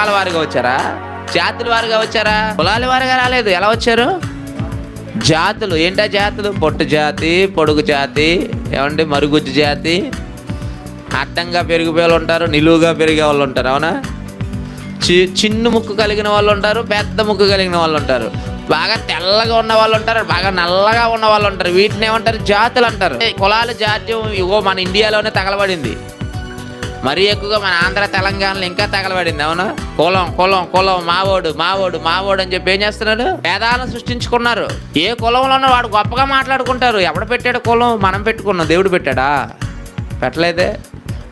కులాల వారిగా వచ్చారా? జాతుల వారుగా వచ్చారా? కులాల వారిగా రాలేదు. ఎలా వచ్చారు? జాతులు. ఏంటా జాతులు? పొట్టు జాతి పొడుగు జాతి ఏమండి మరుగుజ్జు జాతి. అడ్డంగా పెరిగిపోయే వాళ్ళు ఉంటారు నిలువుగా పెరిగే వాళ్ళు ఉంటారు అవునా? చి చిన్న ముక్కు కలిగిన వాళ్ళు ఉంటారు పెద్ద ముక్కు కలిగిన వాళ్ళు ఉంటారు. బాగా తెల్లగా ఉన్న వాళ్ళు ఉంటారు బాగా నల్లగా ఉన్న వాళ్ళు ఉంటారు. వీటిని ఏమంటారు? జాతులు అంటారు. కులాలు జాత్యం ఇగో మన ఇండియాలోనే తగలబడింది. మరీ ఎక్కువగా మన ఆంధ్ర తెలంగాణలో ఇంకా తగలబడింది అవును? కులం కులం కులం మావోడు మావోడు మావోడు అని చెప్పి ఏం చేస్తున్నాడు వేదాలను సృష్టించుకున్నారు. ఏ కులంలో ఉన్న వాడు గొప్పగా మాట్లాడుకుంటారు. ఎవడు పెట్టాడు కులం? మనం పెట్టుకున్నాం. దేవుడు పెట్టాడా? పెట్టలేదే.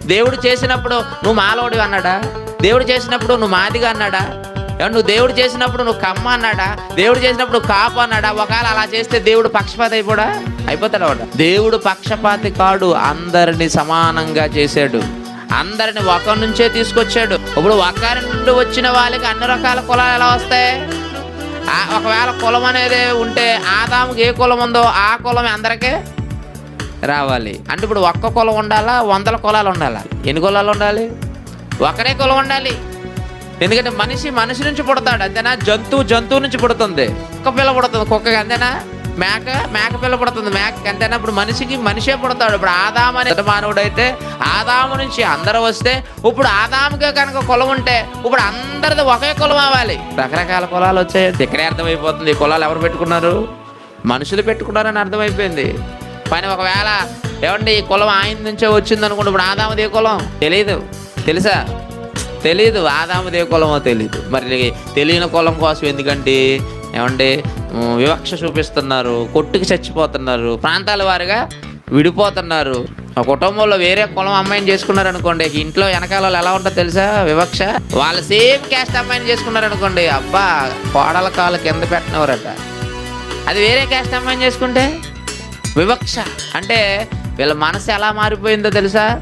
దేవుడు చేసినప్పుడు నువ్వు మాలోడివి అన్నాడా? దేవుడు చేసినప్పుడు నువ్వు మాదిగా అన్నాడా? నువ్వు దేవుడు చేసినప్పుడు నువ్వు కమ్మ అన్నాడా? దేవుడు చేసినప్పుడు కాపు అన్నాడా? ఒకవేళ అలా చేస్తే దేవుడు పక్షపాతి అయిపోడా? అయిపోతాడు దేవుడు పక్షపాతి కాడు. అందరిని సమానంగా చేశాడు. అందరిని ఒక నుంచే తీసుకొచ్చాడు. ఇప్పుడు ఒకరి నుండి వచ్చిన వాళ్ళకి అన్ని రకాల కులాలు ఎలా వస్తాయి? ఒకవేళ కులం అనేది ఉంటే ఆదాముకి ఏ కులం ఉందో ఆ కులం అందరికీ రావాలి. అంటే ఇప్పుడు ఒక్క కులం ఉండాలా? వందల కులాలు ఉండాలా? ఎన్ని కులాలు ఉండాలి? ఒకరే కులం ఉండాలి. ఎందుకంటే మనిషి మనిషి నుంచి పుడతాడు అంతేనా? జంతువు జంతువు నుంచి పుడుతుంది. కుక్క పిల్ల పుడుతుంది కుక్కగా అంతేనా? మేక మేక పిల్ల పుడుతుంది. మేక ఎంతైనా ఇప్పుడు మనిషికి మనిషే పుడతాడు. ఇప్పుడు ఆదాము అనే మానవుడు అయితే ఆదాము నుంచి అందరూ వస్తే ఇప్పుడు ఆదాముకే కనుక కులం ఉంటే ఇప్పుడు అందరిది ఒకే కులం అవ్వాలి. రకరకాల కులాలు వచ్చాయి. ఇక్కడే అర్థమైపోతుంది. కులాలు ఎవరు పెట్టుకున్నారు? మనుషులు పెట్టుకున్నారని అర్థమైపోయింది. పని ఒకవేళ ఏమండి ఈ కులం ఆయన నుంచే వచ్చింది అనుకుంటే ఇప్పుడు ఆదాముది ఏ కులం? తెలియదు తెలుసా? తెలియదు ఆదాముది ఏ కులమో తెలియదు మరి తెలియని కులం కోసం ఎందుకంటే ఏమండి వివక్ష చూపిస్తున్నారు కొట్టుకు చచ్చిపోతున్నారు ప్రాంతాల వారిగా విడిపోతున్నారు. ఆ కుటుంబంలో వేరే కులం అమ్మాయిని చేసుకున్నారు అనుకోండి ఇంట్లో వెనకాల ఎలా ఉంటుందో తెలుసా? వివక్ష? వాళ్ళ సేమ్ క్యాస్ట్ అమ్మాయిని చేసుకున్నారు అనుకోండి అబ్బా కోడల కాలు కింద పెట్టినవారట. అది వేరే క్యాస్ట్ అమ్మాయిని చేసుకుంటే? వివక్ష. అంటే వీళ్ళ మనసు ఎలా మారిపోయిందో తెలుసా?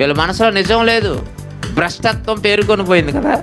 వీళ్ళ మనసులో నిజం లేదు భ్రష్టత్వం పేరుకొని పోయింది కదా.